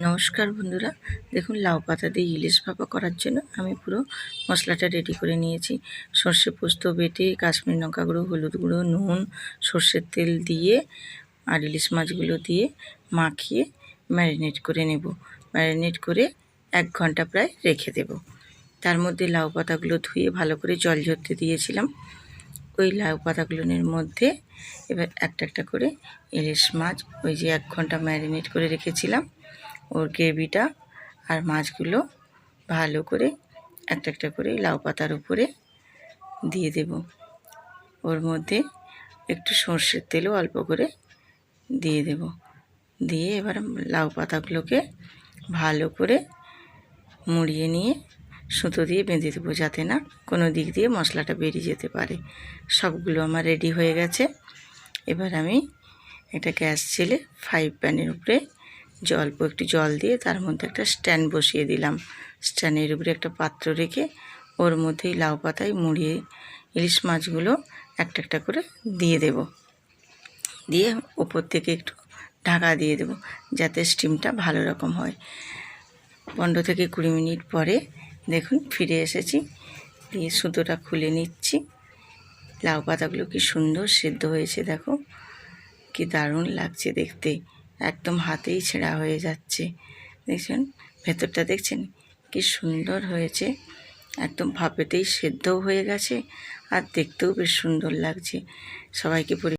নমস্কার বন্ধুরা। দেখুন, লাউ পাতা দিয়ে ইলিশ ভাপা করার জন্য আমি পুরো মশলাটা রেডি করে নিয়েছি। সর্ষে পোস্ত বেটে, কাশ্মীর লঙ্কা গুঁড়ো, হলুদ গুঁড়ো, নুন, সর্ষের তেল দিয়ে আর ইলিশ মাছগুলো দিয়ে মাখিয়ে ম্যারিনেট করে নেব। ম্যারিনেট করে এক ঘণ্টা প্রায় রেখে দেব। তার মধ্যে লাউ পাতাগুলো ধুয়ে ভালো করে জল ঝরতে দিয়েছিলাম। ওই লাউ পাতাগুলোর মধ্যে এবার একটা একটা করে ইলিশ মাছ ওই যে এক ঘণ্টা ম্যারিনেট করে রেখেছিলাম। ওর গ্রেভিটা আর মাছগুলো ভালো করে একটা একটা করে লাউ পাতার উপরে দিয়ে দেব। ওর মধ্যে একটু সর্ষের তেলও অল্প করে দিয়ে দেব। দিয়ে এবার লাউ পাতাগুলোকে ভালো করে মুড়িয়ে নিয়ে সুতো দিয়ে বেঁধে দেবো যাতে না কোনো দিক দিয়ে মশলাটা বেরিয়ে যেতে পারে। সবগুলো আমার রেডি হয়ে গেছে। এবার আমি এটা গ্যাস ছেলে ফ্রাই প্যানের উপরে অল্প একটু জল দিয়ে তার মধ্যে একটা স্ট্যান্ড বসিয়ে দিলাম। স্ট্যান্ডের উপরে একটা পাত্র রেখে ওর মধ্যেই লাউ পাতায় মুড়িয়ে ইলিশ মাছগুলো একটা একটা করে দিয়ে দেব। দিয়ে ওপর থেকে একটু ঢাকা দিয়ে দেব যাতে স্টিমটা ভালো রকম হয়। পনেরো থেকে কুড়ি মিনিট পরে দেখুন ফিরে এসেছি। দিয়ে সুতোটা খুলে নিচ্ছি। লাউ পাতাগুলো কি সুন্দর সেদ্ধ হয়েছে দেখো। কি দারুণ লাগছে দেখতে। একদম হাতেই ছেঁড়া হয়ে যাচ্ছে। দেখছেন? ভেতরটা দেখছেন? কি সুন্দর হয়েছে। একদম ভাপেতেই সেদ্ধও হয়ে গেছে আর দেখতেও বেশ সুন্দর লাগছে। সবাইকে